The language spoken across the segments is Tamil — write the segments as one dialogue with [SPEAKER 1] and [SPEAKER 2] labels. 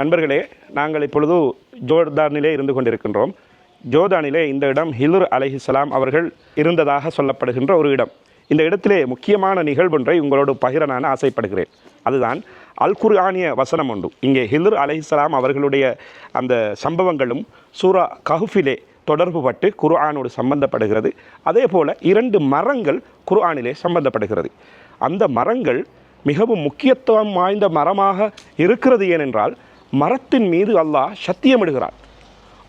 [SPEAKER 1] நண்பர்களே நாங்கள் இப்பொழுது ஜோர்தானிலே இருந்து கொண்டிருக்கின்றோம். ஜோர்தானிலே இந்த இடம் ஹிலுர் அலைஹிஸ்ஸலாம் அவர்கள் இருந்ததாக சொல்லப்படுகின்ற ஒரு இடம். இந்த இடத்திலே முக்கியமான நிகழ்வொன்றை உங்களோடு பகிர நான் ஆசைப்படுகிறேன். அதுதான் அல் குர்ஆனிய வசனம் உண்டு. இங்கே ஹிலுர் அலஹிசலாம் அவர்களுடைய அந்த சம்பவங்களும் சூரா கஹுஃபிலே தொடர்பு பட்டு குர்ஆனோடு சம்பந்தப்படுகிறது. அதே போல் இரண்டு மரங்கள் குர்ஆனிலே சம்பந்தப்படுகிறது. அந்த மரங்கள் மிகவும் முக்கியத்துவம் வாய்ந்த மரமாக இருக்கிறது ஏனென்றால் மரத்தின் மீது அல்லாஹ் சத்தியமிடுகிறான்.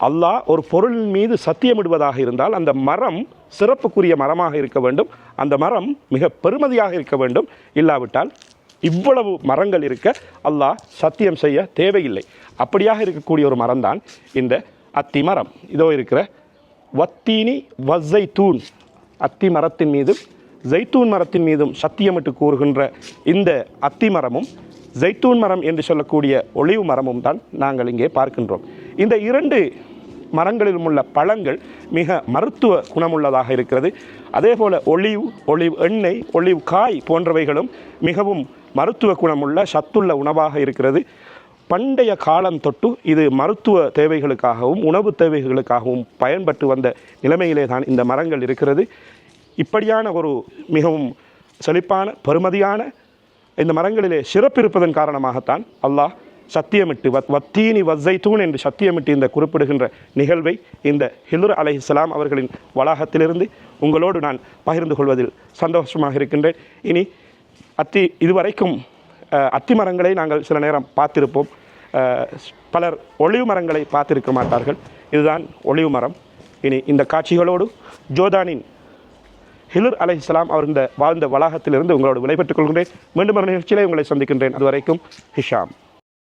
[SPEAKER 1] அல்லாஹ் ஒரு பொருளின் மீது சத்தியமிடுவதாக இருந்தால் அந்த மரம் சிறப்புக்குரிய மரமாக இருக்க வேண்டும். அந்த மரம் மிக பெருமதியாக இருக்க வேண்டும். இல்லாவிட்டால் இவ்வளவு மரங்கள் இருக்க அல்லாஹ் சத்தியம் செய்ய தேவையில்லை. அப்படியாக இருக்கக்கூடிய ஒரு மரம்தான் இந்த அத்தி மரம். இதோ இருக்கிற வத்தீனி வஸ்ஸை தூண் அத்தி மரத்தின் மீதும் ஜெய்தூன் மரத்தின் மீதும் சத்தியமிட்டு கூறுகின்ற இந்த அத்தி மரமும் ஜெய்தூன் மரம் என்று சொல்லக்கூடிய ஒளிவு மரமும் தான் நாங்கள் இங்கே பார்க்கின்றோம். இந்த இரண்டு மரங்களிலும் உள்ள பழங்கள் மிக மருத்துவ குணமுள்ளதாக இருக்கிறது. அதே போல் ஒளிவ் ஒளிவ் எண்ணெய் ஒளிவ் காய் போன்றவைகளும் மிகவும் மருத்துவ குணமுள்ள சத்துள்ள உணவாக இருக்கிறது. பண்டைய காலம் தொட்டு இது மருத்துவ தேவைகளுக்காகவும் உணவு தேவைகளுக்காகவும் பயன்பட்டு வந்த நிலைமையிலே தான் இந்த மரங்கள் இருக்கிறது. இப்படியான ஒரு மிகவும் செழிப்பான பெருமதியான இந்த மரங்களிலே சிறப்பு இருப்பதன் காரணமாகத்தான் அல்லாஹ் சத்தியமிட்டு வத் வத்தீனி வஸ்ஸை தூண் என்று சத்தியமிட்டு இந்த குறிப்பிடுகின்ற நிகழ்வை இந்த ஹிலுர் அலைஹிஸ்ஸலாம் அவர்களின் வளாகத்திலிருந்து உங்களோடு நான் பகிர்ந்து கொள்வதில் சந்தோஷமாக இருக்கின்றேன். இனி அத்தி இதுவரைக்கும் அத்தி மரங்களை நாங்கள் சில நேரம் பார்த்திருப்போம். பலர் ஒளிவு மரங்களை பார்த்திருக்க மாட்டார்கள். இதுதான் ஒளிவு மரம். இனி இந்த காட்சிகளோடு ஜோதானின் ஹிலுர் இஸ்லாம் அவர் இந்த வாழ்ந்த வளாகத்திலிருந்து உங்களோடு விடைபெற்றுக் கொள்கின்றேன். மீண்டும் ஒரு நிகழ்ச்சியிலே உங்களை சந்திக்கின்றேன். அதுவரைக்கும் ஹிஷாம்.